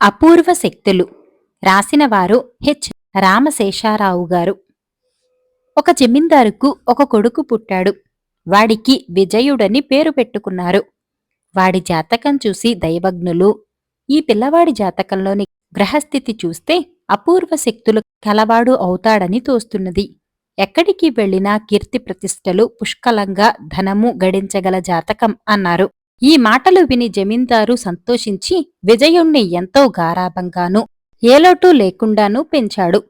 అపూర్వ శక్తులు రాసినవారు హెచ్. రామశేషారావు గారు. ఒక జమీందారుకు ఒక కొడుకు పుట్టాడు. వాడికి విజయుడని పేరు పెట్టుకున్నారు. వాడి జాతకం చూసి దైవజ్ఞులు ఈ పిల్లవాడి జాతకంలోని గ్రహస్థితి చూస్తే అపూర్వ శక్తులు కలవాడు అవుతాడని తోస్తున్నది. ఎక్కడికి వెళ్ళినా కీర్తి ప్రతిష్టలు పుష్కలంగా ధనము గడించగల జాతకం అన్నారు. ఈ మాటలు విని జమీందారు సంతోషించి విజయుణ్ణి ఎంతో గారాభంగాను ఏలోటూ లేకుండానూ పెంచాడు.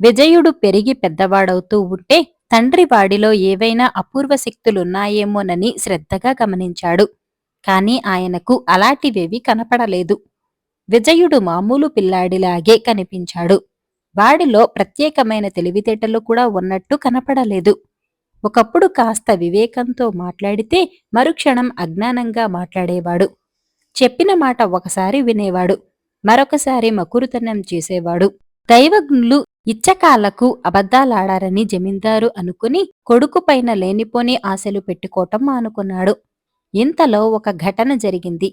విజయుడు పెరిగి పెద్దవాడవుతూ ఉంటే తండ్రి వాడిలో ఏవైనా అపూర్వ శక్తులున్నాయేమోనని శ్రద్ధగా గమనించాడు. కాని ఆయనకు అలాంటివేవీ కనపడలేదు. విజయుడు మామూలు పిల్లాడిలాగే కనిపించాడు. వాడిలో ప్రత్యేకమైన తెలివితేటలు కూడా ఉన్నట్టు కనపడలేదు. ఒకప్పుడు కాస్త వివేకంతో మాట్లాడితే మరుక్షణం అజ్ఞానంగా మాట్లాడేవాడు. చెప్పిన మాట ఒకసారి వినేవాడు మరొకసారి మకురుతనం చేసేవాడు. దైవజ్ఞులు ఇచ్చకాలకు అబద్ధాలాడారని జమీందారు అనుకుని కొడుకుపైన లేనిపోని ఆశలు పెట్టుకోవటం మానుకున్నాడు. ఇంతలో ఒక ఘటన జరిగింది.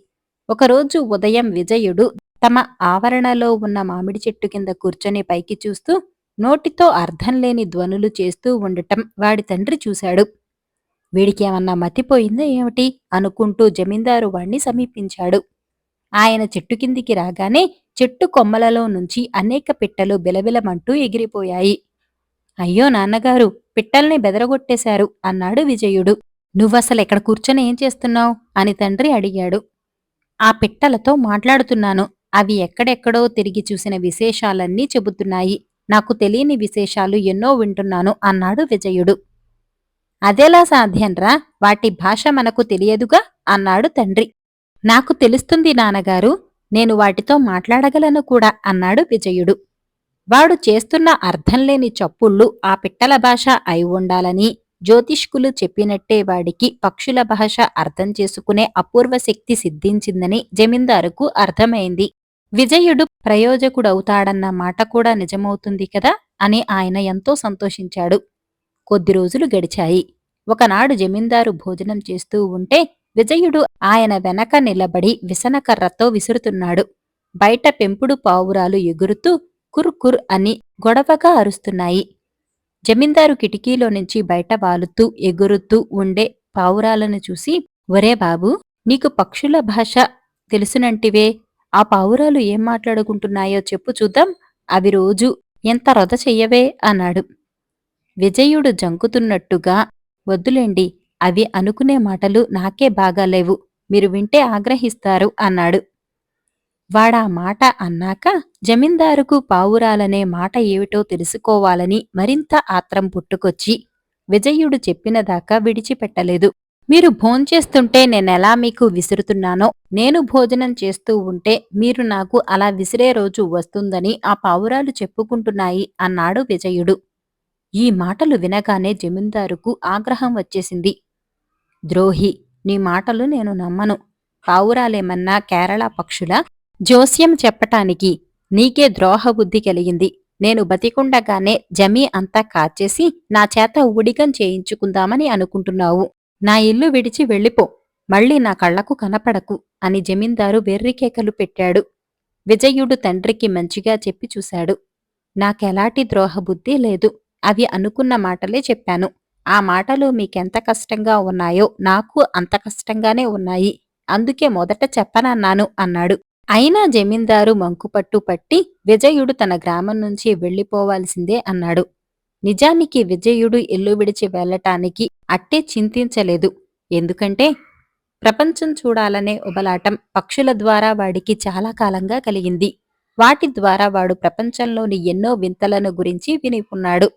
ఒకరోజు ఉదయం విజయుడు తమ ఆవరణలో ఉన్న మామిడి చెట్టు కింద కూర్చొని పైకి చూస్తూ నోటితో అర్థం లేని ధ్వనులు చేస్తూ ఉండటం వాడి తండ్రి చూశాడు. వీడికేమన్నా మతిపోయిందో ఏమిటి? అనుకుంటూ జమీందారు వాణ్ణి సమీపించాడు. ఆయన చెట్టు కిందికి రాగానే చెట్టు కొమ్మలలో నుంచి అనేక పిట్టలు బిలబిలమంటూ ఎగిరిపోయాయి. అయ్యో నాన్నగారు పిట్టల్ని బెదరగొట్టేశారు అన్నాడు విజయుడు. నువ్వసలు ఎక్కడ కూర్చొని ఏం చేస్తున్నావు? అని తండ్రి అడిగాడు. ఆ పిట్టలతో మాట్లాడుతున్నాను. అవి ఎక్కడెక్కడో తిరిగి చూసిన విశేషాలన్నీ చెబుతున్నాయి. నాకు తెలియని విశేషాలు ఎన్నో వింటున్నాను అన్నాడు విజయుడు. అదెలా సాధ్యంరా? వాటి భాష మనకు తెలియదుగా? అన్నాడు తండ్రి. నాకు తెలుస్తుంది నాన్నగారు నేను వాటితో మాట్లాడగలను కూడా అన్నాడు విజయుడు. వాడు చేస్తున్న అర్థంలేని చప్పుళ్ళు ఆ పిట్టల భాష అయి ఉండాలని జ్యోతిష్కులు చెప్పినట్టే వాడికి పక్షుల భాష అర్థం చేసుకునే అపూర్వ శక్తి సిద్ధించిందని జమీందారుకు అర్థమైంది. విజయుడు ప్రయోజకుడవుతాడన్న మాట కూడా నిజమవుతుంది కదా అని ఆయన ఎంతో సంతోషించాడు. కొద్ది రోజులు గడిచాయి. ఒకనాడు జమీందారు భోజనం చేస్తూ ఉంటే విజయుడు ఆయన వెనక నిలబడి విసనకర్రతో విసురుతున్నాడు. బయట పెంపుడు పావురాలు ఎగురుతూ కుర్ కుర్ అని గొడవగా అరుస్తున్నాయి. జమీందారు కిటికీలో నుంచి బయట వాలుతూ ఎగురుతూ ఉండే పావురాలను చూసి ఒరే బాబు నీకు పక్షుల భాష తెలుసునంటివే. ఆ పావురాలు ఏం మాట్లాడుకుంటున్నాయో చెప్పు చూద్దాం. అవి రోజు ఎంత రొద చెయ్యవే అన్నాడు. విజయుడు జంకుతున్నట్టుగా వద్దులేండి అవి అనుకునే మాటలు నాకే బాగాలేవు మీరు వింటే ఆగ్రహిస్తారు అన్నాడు. వాడా మాట అన్నాక జమీందారుకు పావురాలనే మాట ఏమిటో తెలుసుకోవాలని మరింత ఆత్రం పుట్టుకొచ్చి విజయుడు చెప్పినదాకా విడిచిపెట్టలేదు. మీరు భోంచేస్తుంటే నేనెలా మీకు విసురుతున్నానో నేను భోజనం చేస్తూ ఉంటే మీరు నాకు అలా విసిరే రోజు వస్తుందని ఆ పావురాలు చెప్పుకుంటున్నాయి అన్నాడు విజయుడు. ఈ మాటలు వినగానే జమీందారుకు ఆగ్రహం వచ్చేసింది. ద్రోహి నీ మాటలు నేను నమ్మను. పావురాలేమన్నా కేరళ పక్షుల జోస్యం చెప్పటానికి నీకే ద్రోహ బుద్ధి కలిగింది. నేను బతికుండగానే జమీ అంతా కాచేసి నా చేత ఉడికం చేయించుకుందామని అనుకుంటున్నావు. నా ఇల్లు విడిచి వెళ్ళిపో మళ్ళీ నా కళ్ళకు కనపడకు అని జమీందారు వెర్రికేకలు పెట్టాడు. విజయుడు తండ్రికి మంచిగా చెప్పి చూశాడు. నాకెలాంటి ద్రోహబుద్ధి లేదు. అవి అనుకున్న మాటలే చెప్పాను. ఆ మాటలు మీకెంత కష్టంగా ఉన్నాయో నాకు అంత కష్టంగానే ఉన్నాయి. అందుకే మొదట చెప్పనన్నాను అన్నాడు. అయినా జమీందారు మంకుపట్టు పట్టి విజయుడు తన గ్రామం నుంచి వెళ్ళిపోవాల్సిందే అన్నాడు. నిజానికి విజయుడు ఇల్లు విడిచి వెళ్ళటానికి అట్టే చింతించలేదు. ఎందుకంటే ప్రపంచం చూడాలనే ఉబలాటం పక్షుల ద్వారా వాడికి చాలా కాలంగా కలిగింది. వాటి ద్వారా వాడు ప్రపంచంలోని ఎన్నో వింతలను గురించి వినిపున్నాడు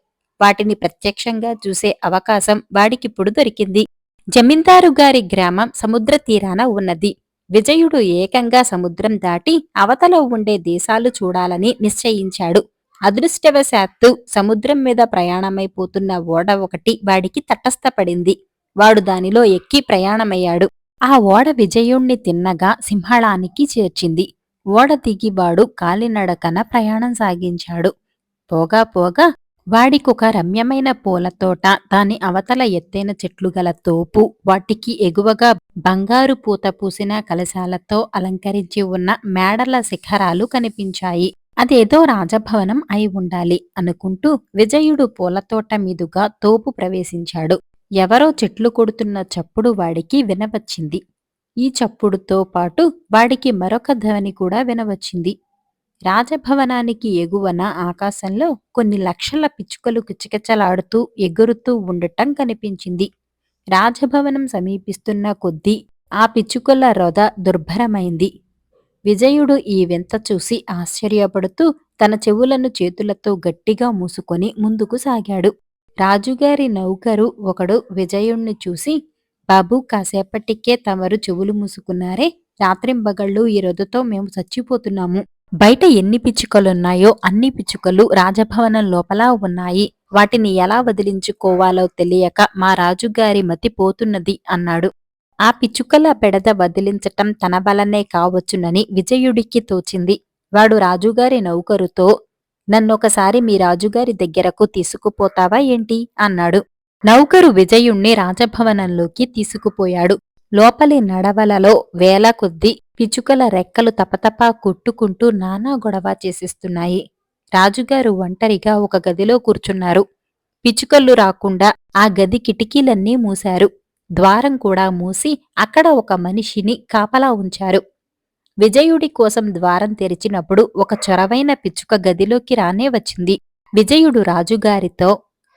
వాటిని ప్రత్యక్షంగా చూసే అవకాశం వాడికిప్పుడు దొరికింది. జమీందారు గారి గ్రామం సముద్ర తీరాన ఉన్నది. విజయుడు ఏకంగా సముద్రం దాటి అవతల ఉండే దేశాలు చూడాలని నిశ్చయించాడు. అదృష్టవశాత్తు సముద్రం మీద ప్రయాణమైపోతున్న ఓడ ఒకటి వాడికి తటస్థపడింది. వాడు దానిలో ఎక్కి ప్రయాణమయ్యాడు. ఆ ఓడ విజయుణ్ణి తిన్నగా సింహళానికి చేర్చింది. ఓడ దిగి వాడు కాలినడకన ప్రయాణం సాగించాడు. పోగా పోగా వాడికొక రమ్యమైన పూలతోట దాని అవతల ఎత్తైన చెట్లు గల తోపు వాటికి ఎగువగా బంగారు పూత పూసిన కలశాలతో అలంకరించి ఉన్న మేడల శిఖరాలు కనిపించాయి. అదేదో రాజభవనం అయి ఉండాలి అనుకుంటూ విజయుడు పూలతోట మీదుగా తోపు ప్రవేశించాడు. ఎవరో చెట్లు కొడుతున్న చప్పుడు వాడికి వినవచ్చింది. ఈ చప్పుడుతో పాటు వాడికి మరొక ధ్వని కూడా వినవచ్చింది. రాజభవనానికి ఎగువన ఆకాశంలో కొన్ని లక్షల పిచ్చుకలు కిచకిచలాడుతూ ఎగురుతూ ఉండటం కనిపించింది. రాజభవనం సమీపిస్తున్న కొద్దీ ఆ పిచ్చుకల రొద దుర్భరమైంది. విజయుడు ఈ వింత చూసి ఆశ్చర్యపడుతూ తన చెవులను చేతులతో గట్టిగా మూసుకొని ముందుకు సాగాడు. రాజుగారి నౌకరు ఒకడు విజయుణ్ణి చూసి బాబు కాసేపటికే తమరు చెవులు మూసుకున్నారే. రాత్రింబగళ్ళు ఈ రొదతో మేము చచ్చిపోతున్నాము. బయట ఎన్ని పిచ్చుకలున్నాయో అన్ని పిచ్చుకలు రాజభవనం లోపల ఉన్నాయి. వాటిని ఎలా వదిలించుకోవాలో తెలియక మా రాజుగారి మతి పోతున్నది అన్నాడు. ఆ పిచ్చుకల బెడద వదిలించటం తన బలనే కావచ్చునని విజయుడికి తోచింది. వాడు రాజుగారి నౌకరుతో నన్నొకసారి మీ రాజుగారి దగ్గరకు తీసుకుపోతావా ఏంటి? అన్నాడు. నౌకరు విజయుణ్ణి రాజభవనంలోకి తీసుకుపోయాడు. లోపలి నడవలలో వేల కొద్దీ పిచ్చుకల రెక్కలు తపతపా కొట్టుకుంటూ నానా గొడవ చేసిస్తున్నాయి. రాజుగారు ఒంటరిగా ఒక గదిలో కూర్చున్నారు. పిచ్చుకలు రాకుండా ఆ గది కిటికీలన్నీ మూశారు. ద్వారం కూడా మూసి అక్కడ ఒక మనిషిని కాపలా ఉంచారు. విజయుడి కోసం ద్వారం తెరిచినప్పుడు ఒక చొరవైన పిచ్చుక గదిలోకి రానే వచ్చింది. విజయుడు రాజుగారితో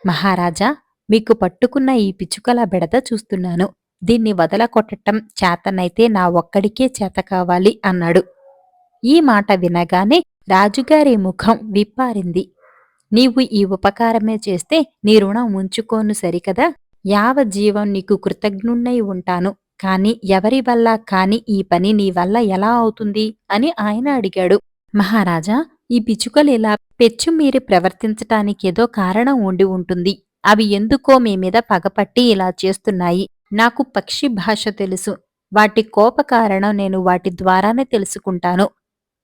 మహారాజా మీకు పట్టుకున్న ఈ పిచ్చుకల బెడద చూస్తున్నాను. దీన్ని వదలకొట్టటం చేతనైతే నా ఒక్కడికే చేత కావాలి అన్నాడు. ఈ మాట వినగానే రాజుగారి ముఖం విప్పారింది. నీవు ఈ ఉపకారమే చేస్తే నీ రుణం ఉంచుకోను సరికదా? యావజ్జీవం నీకు కృతజ్ఞుణ్ణై ఉంటాను. కాని ఎవరి వల్ల కాని ఈ పని నీ వల్ల ఎలా అవుతుంది? అని ఆయన అడిగాడు. మహారాజా ఈ పిచ్చుకలు ఇలా పెచ్చు మీరి ప్రవర్తించటానికేదో కారణం ఉండి ఉంటుంది. అవి ఎందుకో మీ మీద పగపట్టి ఇలా చేస్తున్నాయి. నాకు పక్షి భాష తెలుసు. వాటి కోప కారణం నేను వాటి ద్వారానే తెలుసుకుంటాను.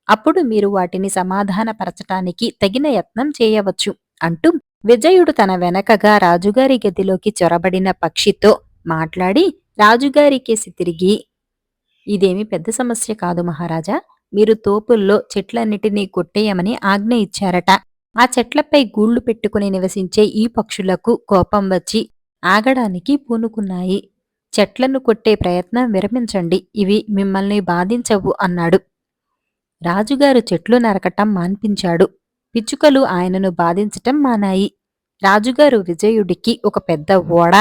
అప్పుడు మీరు వాటిని సమాధానపరచటానికి తగిన యత్నం చేయవచ్చు. అంటూ విజయుడు తన వెనకగా రాజుగారి గదిలోకి చొరబడిన పక్షితో మాట్లాడి రాజుగారికేసి తిరిగి ఇదేమి పెద్ద సమస్య కాదు మహారాజా. మీరు తోపుల్లో చెట్లన్నిటినీ కొట్టేయమని ఆజ్ఞ ఇచ్చారట. ఆ చెట్లపై గూళ్ళు పెట్టుకుని నివసించే ఈ పక్షులకు కోపం వచ్చి ఆగడానికి పూనుకున్నాయి. చెట్లను కొట్టే ప్రయత్నం విరమించండి. ఇవి మిమ్మల్ని బాధించవు అన్నాడు. రాజుగారు చెట్లు నరకటం మాన్పించాడు. పిచ్చుకలు ఆయనను బాధించటం మానాయి. రాజుగారు విజయుడికి ఒక పెద్ద ఓడ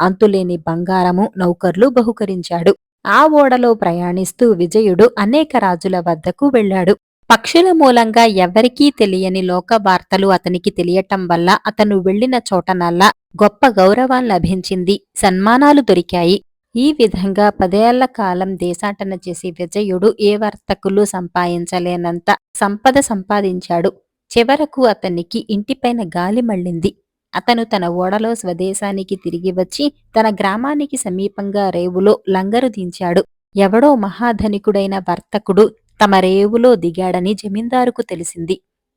అంతులేని బంగారము నౌకర్లు బహుకరించాడు. ఆ ఓడలో ప్రయాణిస్తూ విజయుడు అనేక రాజుల వద్దకు వెళ్ళాడు. పక్షుల మూలంగా ఎవరికీ తెలియని లోక వార్తలు అతనికి తెలియటం వల్ల అతను వెళ్ళిన చోటనల్లా గొప్ప గౌరవం లభించింది సన్మానాలు దొరికాయి. ఈ విధంగా పదేళ్ళ కాలం దేశాటన చేసి విజయుడు ఏ వర్తకులు సంపాదించలేనంత సంపద సంపాదించాడు. చివరకు అతనికి ఇంటిపైన గాలి మళ్ళింది. అతను తన ఓడలో స్వదేశానికి తిరిగి వచ్చి తన గ్రామానికి సమీపంగా రేవులో లంగరు దించాడు. ఎవడో మహాధనికుడైన వర్తకుడు తమ రేవులో దిగాడని జమీందారుకు తెలిసింది.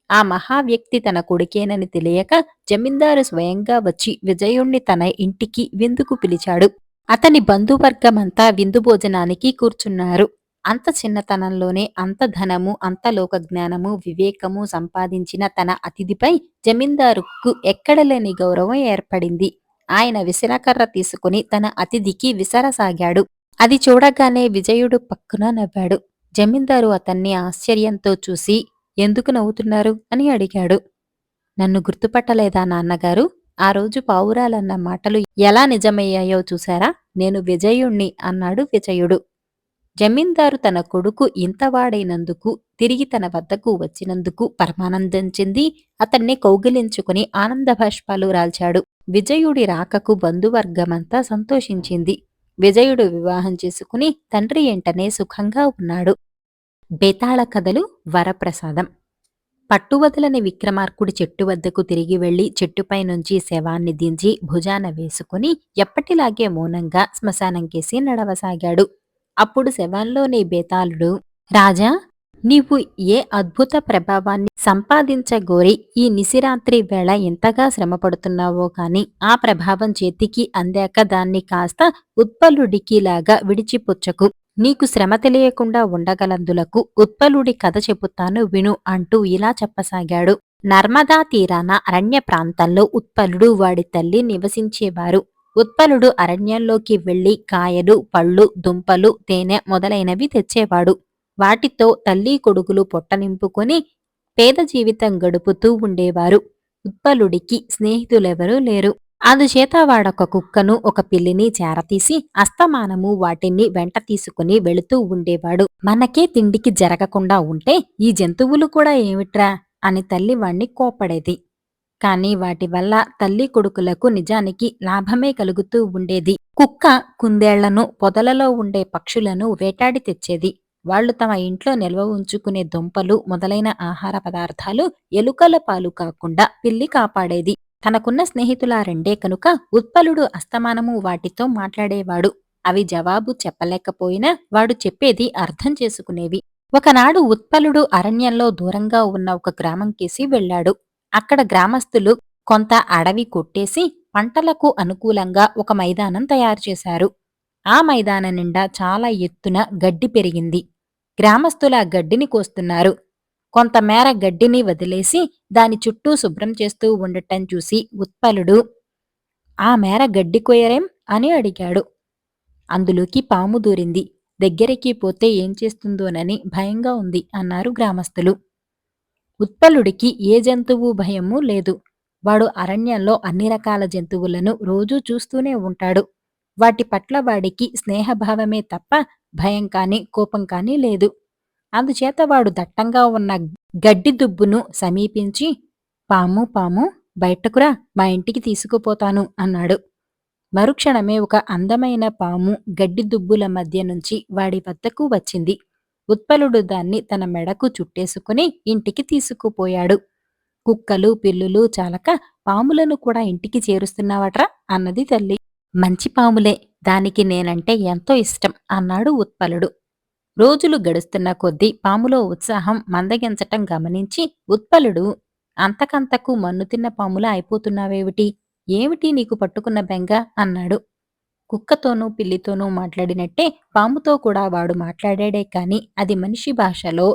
ఆ మహావ్యక్తి తన కొడుకేనని తెలియక జమీందారు స్వయంగా వచ్చి విజయుణ్ణి తన ఇంటికి విందుకు పిలిచాడు. అతని బంధువర్గమంతా విందు భోజనానికి కూర్చున్నారు. అంత చిన్నతనంలోనే అంత ధనము అంత లోక జ్ఞానము వివేకము సంపాదించిన తన అతిథిపై జమీందారుకు ఎక్కడలేని గౌరవం ఏర్పడింది. ఆయన విసరకర్ర తీసుకుని తన అతిథికి విసరసాగాడు. అది చూడగానే విజయుడు పక్కున నవ్వాడు. జమీందారు అతన్ని ఆశ్చర్యంతో చూసి ఎందుకు నవ్వుతున్నారు? అని అడిగాడు. నన్ను గుర్తుపట్టలేదా నాన్నగారు? ఆ రోజు పావురాలన్న మాటలు ఎలా నిజమయ్యాయో చూశారా? నేను విజయుణ్ణి అన్నాడు విజయుడు. జమీందారు తన కొడుకు ఇంతవాడైనందుకు తిరిగి తన వద్దకు వచ్చినందుకు పరమానందం చెంది అతన్ని కౌగిలించుకుని ఆనంద భాష్పాలు రాల్చాడు. విజయుడి రాకకు బంధువర్గమంతా సంతోషించింది. విజయుడు వివాహం చేసుకుని తండ్రి ఎంటనే సుఖంగా ఉన్నాడు. బేతాళ కథలు వరప్రసాదం. పట్టువదలని విక్రమార్కుడి చెట్టు వద్దకు తిరిగి వెళ్ళి చెట్టుపై నుంచి శవాన్ని దించి భుజాన వేసుకుని ఎప్పటిలాగే మౌనంగా శ్మశానం కేసి నడవసాగాడు. అప్పుడు శవంలోని బేతాళుడు రాజా నీవు ఏ అద్భుత ప్రభావాన్ని సంపాదించగోరి ఈ నిసిరాత్రి వేళ ఎంతగా శ్రమపడుతున్నావో కాని ఆ ప్రభావం చేతికి అందాక దాన్ని కాస్త ఉత్పలుడికిలాగా విడిచిపుచ్చకు. నీకు శ్రమ తెలియకుండా ఉండగలందులకు ఉత్పలుడి కథ చెబుతాను విను అంటూ ఇలా చెప్పసాగాడు. నర్మదా తీరాన అరణ్య ప్రాంతంలో ఉత్పలుడు వాడి తల్లి నివసించేవారు. ఉత్పలుడు అరణ్యంలోకి వెళ్ళి కాయలు పళ్ళు దుంపలు తేనె మొదలైనవి తెచ్చేవాడు. వాటితో తల్లి కొడుకులు పొట్టనింపుకొని పేద జీవితం గడుపుతూ ఉండేవారు. ఉత్పలుడికి స్నేహితులెవరూ లేరు. అందుచేత వాడొక కుక్కను ఒక పిల్లిని చేరతీసి అస్తమానము వాటిని వెంట తీసుకుని వెళుతూ ఉండేవాడు. మనకే తిండికి జరగకుండా ఉంటే ఈ జంతువులు కూడా ఏమిట్రా? అని తల్లి వాణ్ణి కోపడేది కానీ వాటి వల్ల తల్లి కొడుకులకు నిజానికి లాభమే కలుగుతూ ఉండేది. కుక్క కుందేళ్ళను పొదలలో ఉండే పక్షులను వేటాడి తెచ్చేది. వాళ్ళు తమ ఇంట్లో నిల్వ ఉంచుకునే దుంపలు మొదలైన ఆహార పదార్థాలు ఎలుకల పాలు కాకుండా పిల్లి కాపాడేది. తనకున్న స్నేహితుల రెండే కనుక ఉత్పలుడు అస్తమానము వాటితో మాట్లాడేవాడు. అవి జవాబు చెప్పలేకపోయినా వాడు చెప్పేది అర్థం చేసుకునేవి. ఒకనాడు ఉత్పలుడు అరణ్యంలో దూరంగా ఉన్న ఒక గ్రామం కేసి వెళ్ళాడు అక్కడ గ్రామస్తులు కొంత అడవి కొట్టేసి పంటలకు అనుకూలంగా ఒక మైదానం తయారు చేశారు. ఆ మైదానం నిండా చాలా ఎత్తున గడ్డి పెరిగింది. గ్రామస్తుల గడ్డిని కోస్తున్నారు. కొంతమేర గడ్డిని వదిలేసి దాని చుట్టూ శుభ్రం చేస్తూ ఉండటం చూసి ఉత్పలుడు ఆ మేర గడ్డి కొయ్యరేం? అని అడిగాడు. అందులోకి పాము దూరింది. దగ్గరికి పోతే ఏం చేస్తుందోనని భయంగా ఉంది అన్నారు గ్రామస్తులు. ఉత్పలుడికి ఏ జంతువు భయము లేదు. వాడు అరణ్యంలో అన్ని రకాల జంతువులను రోజూ చూస్తూనే ఉంటాడు. వాటి పట్ల వాడికి స్నేహభావమే తప్ప భయం కాని కోపం కానీ లేదు. అందుచేత వాడు దట్టంగా ఉన్న గడ్డి దుబ్బును సమీపించి పాము పాము బయటకురా మా ఇంటికి తీసుకుపోతాను అన్నాడు. మరుక్షణమే ఒక అందమైన పాము గడ్డి దుబ్బుల మధ్య నుంచి వాడి వద్దకు వచ్చింది. ఉత్పలుడు దాన్ని తన మెడకు చుట్టేసుకుని ఇంటికి తీసుకుపోయాడు. కుక్కలు పిల్లులు చాలక పాములను కూడా ఇంటికి చేరుస్తున్నావట్రా అన్నది తల్లి. మంచి పాములే దానికి నేనంటే ఎంతో ఇష్టం అన్నాడు ఉత్పలుడు. రోజులు గడుస్తున్న కొద్దీ పాములో ఉత్సాహం మందగించటం గమనించి ఉత్పలుడు అంతకంతకు మన్ను తిన్న పాములా అయిపోతున్నావేమిటి? ఏమిటి నీకు పట్టుకున్న బెంగ? అన్నాడు. కుక్కతోనూ పిల్లితోనూ మాట్లాడినట్టే పాముతో కూడా వాడు మాట్లాడాడే కాని అది మనిషి భాషలో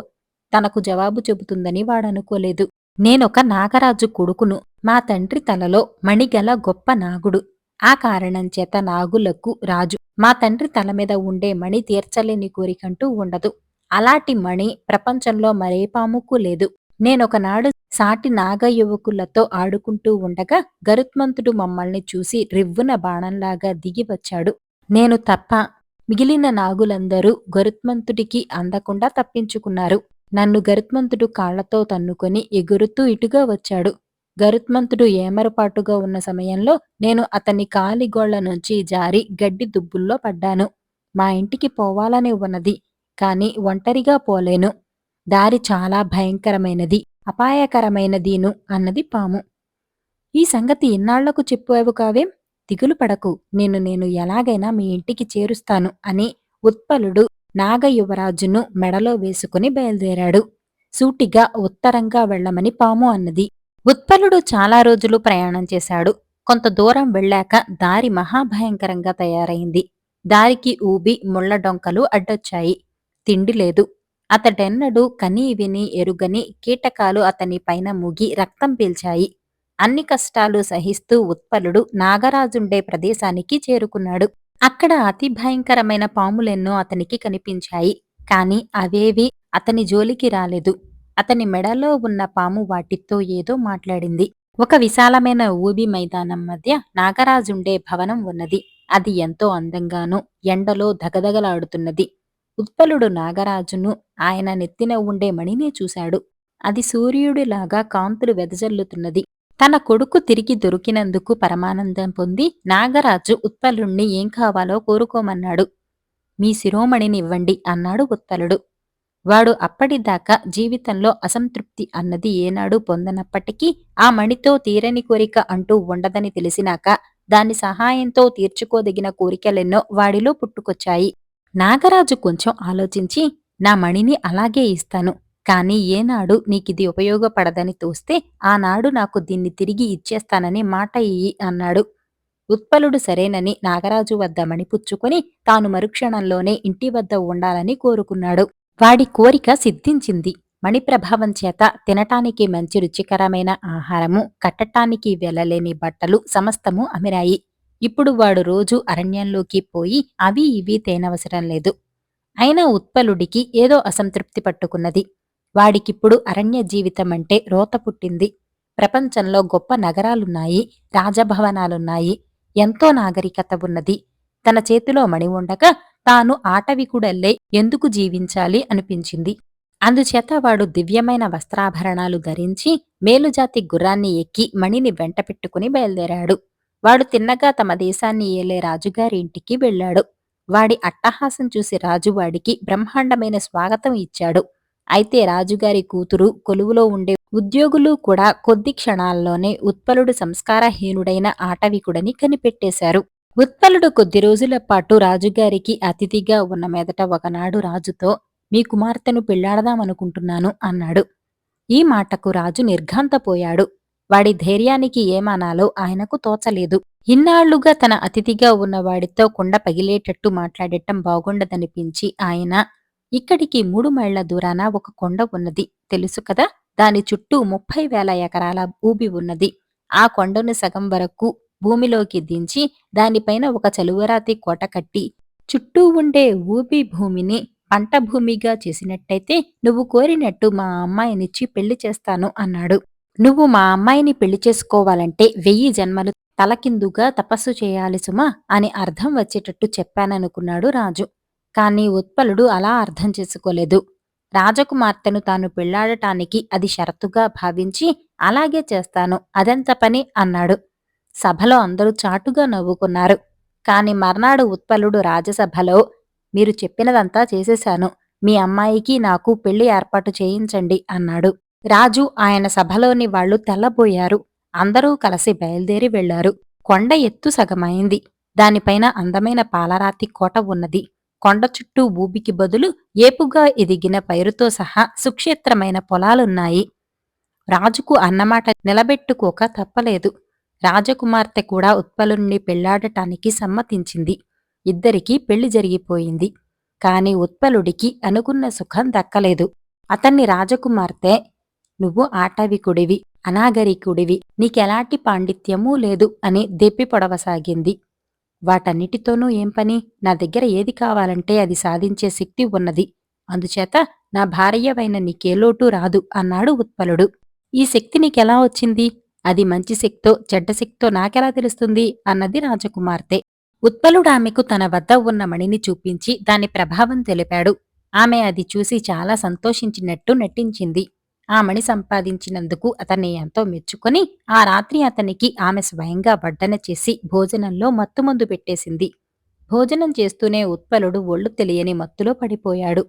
తనకు జవాబు చెబుతుందని వాడనుకోలేదు నేనొక నాగరాజు కొడుకును. మా తండ్రి తలలో మణిగల గొప్ప నాగుడు. ఆ కారణం చేత నాగులకు రాజు. మా తండ్రి తల మీద ఉండే మణి తీర్చలేని కోరికంటూ ఉండదు. అలాంటి మణి ప్రపంచంలో మరే పాముకు లేదు. నేనొకనాడు సాటి నాగ యువకులతో ఆడుకుంటూ ఉండగా గరుత్మంతుడు మమ్మల్ని చూసి రివ్వున బాణంలాగా దిగి వచ్చాడు. నేను తప్ప మిగిలిన నాగులందరూ గరుత్మంతుడికి అందకుండా తప్పించుకున్నారు. నన్ను గరుత్మంతుడు కాళ్ళతో తన్నుకొని ఎగురుతూ ఇటుగా వచ్చాడు. గరుత్మంతుడు ఏమరపాటుగా ఉన్న సమయంలో నేను అతని కాలిగోళ్ళ నుంచి జారి గడ్డి దుబ్బుల్లో పడ్డాను. మా ఇంటికి పోవాలని ఉన్నది కాని ఒంటరిగా పోలేను. దారి చాలా భయంకరమైనది. అపాయకరమైనదీను అన్నది పాము. ఈ సంగతి ఇన్నాళ్ళకు చెప్పావు కావేం దిగులు పడకు. నేను నేను ఎలాగైనా మీ ఇంటికి చేరుస్తాను అని ఉత్పలుడు నాగయువరాజును మెడలో వేసుకుని బయలుదేరాడు. సూటిగా ఉత్తరంగా వెళ్ళమని పాము అన్నది. ఉత్పలుడు చాలా రోజులు ప్రయాణం చేశాడు. కొంత దూరం వెళ్ళాక దారి మహాభయంకరంగా తయారైంది. దారికి ఊబి ముళ్ళ డొంకలు అడ్డొచ్చాయి. తిండి లేదు. అతడెన్నడూ కనీ విని ఎరుగని కీటకాలు అతని పైన ముగి రక్తం పీల్చాయి. అన్ని కష్టాలు సహిస్తూ ఉత్పలుడు నాగరాజుండే ప్రదేశానికి చేరుకున్నాడు. అక్కడ అతి భయంకరమైన పాములెన్నో అతనికి కనిపించాయి. కాని అవేవి అతని జోలికి రాలేదు. అతని మెడలో ఉన్న పాము వాటితో ఏదో మాట్లాడింది. ఒక విశాలమైన ఊబి మైదానం మధ్య నాగరాజుండే భవనం ఉన్నది. అది ఎంతో అందంగాను ఎండలో దగదగలాడుతున్నది ఉత్పలుడు నాగరాజును ఆయన నెత్తిన ఉండే మణినే చూశాడు. అది సూర్యుడిలాగా కాంతులు వెదజల్లుతున్నది. తన కొడుకు తిరిగి దొరికినందుకు పరమానందం పొంది నాగరాజు ఉత్పలుణ్ణి ఏం కావాలో కోరుకోమన్నాడు. మీ శిరోమణిని ఇవ్వండి అన్నాడు ఉత్పలుడు వాడు అప్పటిదాకా జీవితంలో అసంతృప్తి అన్నది ఏనాడు పొందనప్పటికీ ఆ మణితో తీరని కోరిక అంటూ ఉండదని తెలిసినాక దాని సహాయంతో తీర్చుకోదగిన కోరికలెన్నో వాడిలో పుట్టుకొచ్చాయి. నాగరాజు కొంచెం ఆలోచించి నా మణిని అలాగే ఇస్తాను. కాని ఏనాడు నీకిది ఉపయోగపడదని తోస్తే ఆనాడు నాకు దీన్ని తిరిగి ఇచ్చేస్తానని మాట ఇయ్యి అన్నాడు. ఉత్పలుడు సరేనని నాగరాజు వద్ద మణిపుచ్చుకొని తాను మరుక్షణంలోనే ఇంటి వద్ద ఉండాలని కోరుకున్నాడు. వాడి కోరిక సిద్ధించింది. మణి ప్రభావం చేత తినటానికి మంచి రుచికరమైన ఆహారము కట్టటానికి వెళ్ళలేని బట్టలు సమస్తము అమిరాయి. ఇప్పుడు వాడు రోజు అరణ్యంలోకి పోయి అవి ఇవి తేనవసరం లేదు. అయినా ఉత్పలుడికి ఏదో అసంతృప్తి పట్టుకున్నది. వాడికిప్పుడు అరణ్య జీవితం అంటే రోత పుట్టింది. ప్రపంచంలో గొప్ప నగరాలున్నాయి రాజభవనాలున్నాయి ఎంతో నాగరికత ఉన్నది. తన చేతిలో మణి ఉండగా తాను ఆటవికుడల్లే ఎందుకు జీవించాలి అనిపించింది. అందుచేత వాడు దివ్యమైన వస్త్రాభరణాలు ధరించి మేలుజాతి గుర్రాన్ని ఎక్కి మణిని వెంట పెట్టుకుని బయలుదేరాడు. వాడు తిన్నగా తమ దేశాన్ని ఏలే రాజుగారి ఇంటికి వెళ్ళాడు. వాడి అట్టహాసం చూసి రాజు వాడికి బ్రహ్మాండమైన స్వాగతం ఇచ్చాడు. అయితే రాజుగారి కూతురు కొలువులో ఉండే ఉద్యోగులు కూడా కొద్ది క్షణాల్లోనే ఉత్పలుడు సంస్కారహీనుడైన ఆటవికుడని కనిపెట్టేశారు. ఉత్పలుడు కొద్ది రోజుల పాటు రాజుగారికి అతిథిగా ఉన్న మీదట ఒకనాడు రాజుతో మీ కుమార్తెను పెళ్ళాడదామనుకుంటున్నాను అన్నాడు. ఈ మాటకు రాజు నిర్ఘాంతపోయాడు. వాడి ధైర్యానికి ఏమనాలో ఆయనకు తోచలేదు. ఇన్నాళ్ళుగా తన అతిథిగా ఉన్న వాడితో కుండ పగిలేటట్టు మాట్లాడటం బాగుండదనిపించి ఆయన ఇక్కడికి మూడు మైళ్ళ దూరాన ఒక కొండ ఉన్నది. తెలుసు కదా? దాని చుట్టూ ముప్పై వేల ఎకరాల ఊబి ఉన్నది. ఆ కొండను సగం వరకు భూమిలోకి దించి దానిపైన ఒక చలువరాతి కోట కట్టి చుట్టూ ఉండే ఊబి భూమిని పంట భూమిగా చేసినట్టయితే నువ్వు కోరినట్టు మా అమ్మాయినిచ్చి పెళ్ళి చేస్తాను అన్నాడు. నువ్వు మా అమ్మాయిని పెళ్ళి చేసుకోవాలంటే వెయ్యి జన్మలు తలకిందుగా తపస్సు చేయాలి సుమా అని అర్థం వచ్చేటట్టు చెప్పాననుకున్నాడు రాజు. కానీ ఉత్పలుడు అలా అర్థం చేసుకోలేదు. రాజకుమార్తెను తాను పెళ్ళాడటానికి అది షరతుగా భావించి అలాగే చేస్తాను అదెంత పని అన్నాడు. సభలో అందరూ చాటుగా నవ్వుకున్నారు. కాని మర్నాడు ఉత్పలుడు రాజసభలో మీరు చెప్పినదంతా చేసేశాను మీ అమ్మాయికి నాకు పెళ్ళి ఏర్పాటు చేయించండి అన్నాడు. రాజు ఆయన సభలోని వాళ్ళు తెల్లబోయారు. అందరూ కలిసి బయలుదేరి వెళ్ళారు కొండ ఎత్తు సగమైంది. దానిపైన అందమైన పాలరాతి కోట ఉన్నది. కొండ చుట్టూ ఊబికి బదులు ఏపుగా ఎదిగిన పైరుతో సహా సుక్షేత్రమైన పొలాలున్నాయి. రాజుకు అన్నమాట నిలబెట్టుకోక తప్పలేదు. రాజకుమార్తె కూడా ఉత్పలుణ్ణి పెళ్ళాడటానికి సమ్మతించింది. ఇద్దరికీ పెళ్ళి జరిగిపోయింది. కాని ఉత్పలుడికి అనుకున్న సుఖం దక్కలేదు. అతన్ని రాజకుమార్తె నువ్వు ఆటవికుడివి అనాగరికుడివి నీకెలాంటి పాండిత్యమూ లేదు అని దెప్పి పొడవసాగింది. వాటన్నిటితోనూ ఏం పని? నా దగ్గర ఏది కావాలంటే అది సాధించే శక్తి ఉన్నది. అందుచేత నా భార్యవైన నీకేలోటు రాదు అన్నాడు ఉత్పలుడు. ఈ శక్తి నీకెలా వచ్చింది? అది మంచి శక్తో చెడ్డ శక్తో నాకెలా తెలుస్తుంది? అన్నది రాజకుమార్తె. ఉత్పలుడు ఆమెకు తన వద్ద ఉన్న మణిని చూపించి దాని ప్రభావం తెలిపాడు. ఆమె అది చూసి చాలా సంతోషించినట్టు నటించింది. ఆ మణి సంపాదించినందుకు అతన్ని ఎంతో మెచ్చుకొని ఆ రాత్రి అతనికి ఆమె స్వయంగా వడ్డన చేసి భోజనంలో మత్తుమందు పెట్టేసింది. భోజనం చేస్తూనే ఉత్పలుడు ఒళ్ళు తెలియని మత్తులో పడిపోయాడు.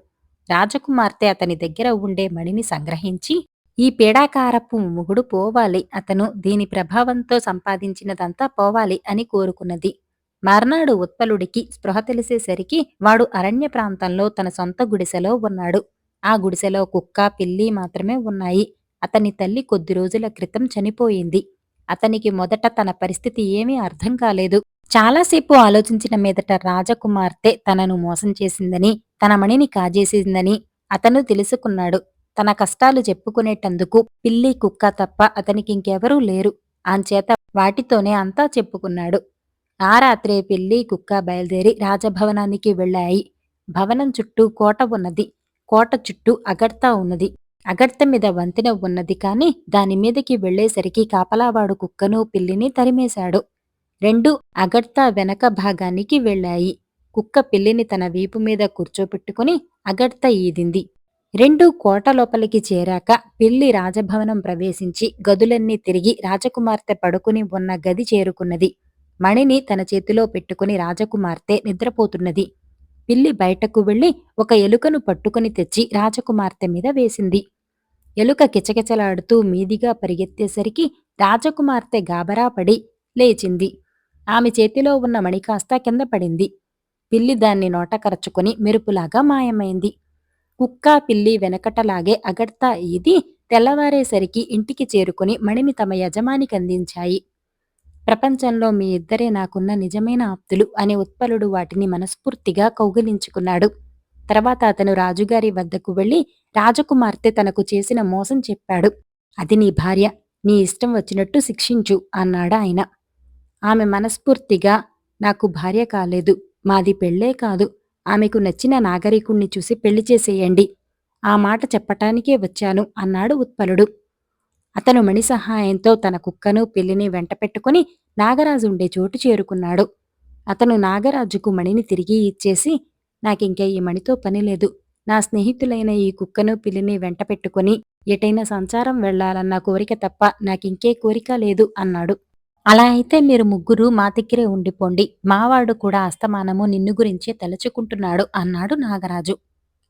రాజకుమార్తె అతని దగ్గర ఉండే మణిని సంగ్రహించి ఈ పీడాకారపు ముగుడు పోవాలి. అతను దీని ప్రభావంతో సంపాదించినదంతా పోవాలి అని కోరుకున్నది. మర్నాడు ఉత్పలుడికి స్పృహ తెలిసేసరికి వాడు అరణ్య ప్రాంతంలో తన సొంత గుడిసెలో ఉన్నాడు. ఆ గుడిసెలో కుక్క పిల్లి మాత్రమే ఉన్నాయి. అతని తల్లి కొద్ది రోజుల క్రితం చనిపోయింది. అతనికి మొదట తన పరిస్థితి ఏమీ అర్థం కాలేదు. చాలాసేపు ఆలోచించిన మీదట రాజకుమార్తె తనను మోసం చేసిందని తన మణిని కాజేసిందని అతను తెలుసుకున్నాడు. తన కష్టాలు చెప్పుకునేటందుకు పిల్లి కుక్క తప్ప అతనికి ఇంకెవరూ లేరు. ఆంచేత వాటితోనే అంతా చెప్పుకున్నాడు. ఆ రాత్రే పిల్లి కుక్క బయలుదేరి రాజభవనానికి వెళ్ళాయి. భవనం చుట్టూ కోట ఉన్నది. కోట చుట్టూ అగర్తా ఉన్నది. అగర్త మీద వంతెన ఉన్నది కాని దాని మీదకి వెళ్ళేసరికి కాపలావాడు కుక్కను పిల్లిని తరిమేశాడు. రెండు అగర్తా వెనక భాగానికి వెళ్ళాయి. కుక్క పిల్లిని తన వీపు మీద కూర్చోపెట్టుకుని అగర్త ఈదింది. రెండు కోట లోపలికి చేరాక పిల్లి రాజభవనం ప్రవేశించి గదులన్నీ తిరిగి రాజకుమార్తె పడుకుని ఉన్న గది చేరుకున్నది. మణిని తన చేతిలో పెట్టుకుని రాజకుమార్తె నిద్రపోతున్నది. పిల్లి బయటకు వెళ్ళి ఒక ఎలుకను పట్టుకుని తెచ్చి రాజకుమార్తె మీద వేసింది. ఎలుక కిచకిచలాడుతూ మీదిగా పరిగెత్తేసరికి రాజకుమార్తె గాబరా పడి లేచింది. ఆమె చేతిలో ఉన్న మణి కాస్త కింద పడింది. పిల్లి దాన్ని నోటకరచుకుని మెరుపులాగా మాయమైంది. కుక్క పిల్లి వెనకటలాగే అగడ్తా ఇది తెల్లవారేసరికి ఇంటికి చేరుకుని మణిని తమ యజమానికి అందించాయి. ప్రపంచంలో మీ ఇద్దరే నాకున్న నిజమైన ఆప్తులు అని ఉత్పలుడు వాటిని మనస్ఫూర్తిగా కౌగిలించుకున్నాడు. తర్వాత అతను రాజుగారి వద్దకు వెళ్ళి రాజకుమార్తె తనకు చేసిన మోసం చెప్పాడు. అది నీ భార్య నీ ఇష్టం వచ్చినట్టు శిక్షించు అన్నాడు ఆయన. ఆమె మనస్ఫూర్తిగా నాకు భార్య కాలేదు మాది పెళ్ళే కాదు ఆమెకు నచ్చిన నాగరికుణ్ణి చూసి పెళ్ళి చేసేయండి ఆ మాట చెప్పటానికే వచ్చాను అన్నాడు ఉత్పలుడు. అతను మణి సహాయంతో తన కుక్కను పిల్లిని వెంట పెట్టుకుని నాగరాజు ఉండే చోటు చేరుకున్నాడు. అతను నాగరాజుకు మణిని తిరిగి ఇచ్చేసి నాకింక ఈ మణితో పని లేదు. నా స్నేహితులైన ఈ కుక్కను పిల్లిని వెంట పెట్టుకుని ఎటైనా సంచారం వెళ్ళాలన్న కోరిక తప్ప నాకింకే కోరిక లేదు అన్నాడు. అలా అయితే మీరు ముగ్గురు మా దగ్గరే ఉండిపోండి. మావాడు కూడా అస్తమానము నిన్ను గురించే తలుచుకుంటున్నాడు అన్నాడు నాగరాజు.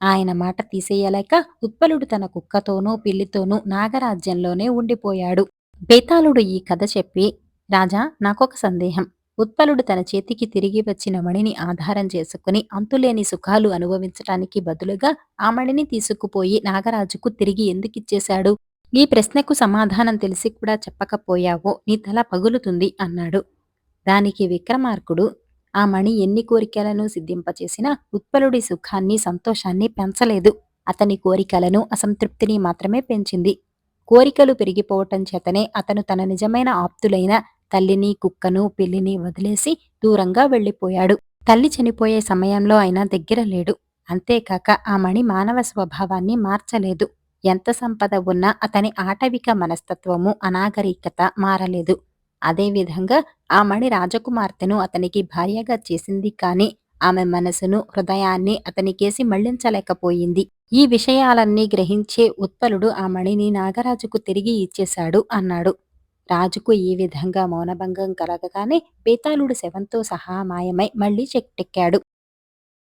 ఆయన మాట తీసేయలేక ఉత్పలుడు తన కుక్కతోనూ పిల్లితోనూ నాగరాజ్యంలోనే ఉండిపోయాడు. బేతాళుడు ఈ కథ చెప్పి రాజా నాకొక సందేహం. ఉత్పలుడు తన చేతికి తిరిగి వచ్చిన మణిని ఆధారం చేసుకుని అంతులేని సుఖాలు అనుభవించటానికి బదులుగా ఆ మణిని తీసుకుపోయి నాగరాజుకు తిరిగి ఎందుకిచ్చేశాడు ఈ ప్రశ్నకు సమాధానం తెలిసి కూడా చెప్పకపోయావో నీ తల పగులుతుంది అన్నాడు. దానికి విక్రమార్కుడు ఆ మణి ఎన్ని కోరికలను సిద్ధింపచేసినా ఉత్పలుడి సుఖాన్ని సంతోషాన్ని పెంచలేదు. అతని కోరికలను అసంతృప్తిని మాత్రమే పెంచింది. కోరికలు పెరిగిపోవటం చేతనే అతను తన నిజమైన ఆప్తులైన తల్లిని కుక్కను పిల్లిని వదిలేసి దూరంగా వెళ్ళిపోయాడు. తల్లి చనిపోయే సమయంలో అయినా దగ్గర లేడు. అంతేకాక ఆ మణి మానవ స్వభావాన్ని మార్చలేదు. ఎంత సంపద ఉన్నా అతని ఆటవిక మనస్తత్వము అనాగరికత మారలేదు. అదేవిధంగా ఆ మణి రాజకుమార్తెను అతనికి భార్యగా చేసింది కాని ఆమె మనసును హృదయాన్ని అతనికేసి మళ్ళించలేకపోయింది. ఈ విషయాలన్నీ గ్రహించే ఉత్పలుడు ఆ మణిని నాగరాజుకు తిరిగి ఇచ్చేశాడు అన్నాడు. రాజుకు ఈ విధంగా మౌనభంగం కలగగానే బేతాళుడు శవంతో సహా మాయమై మళ్ళీ చెట్టెక్కాడు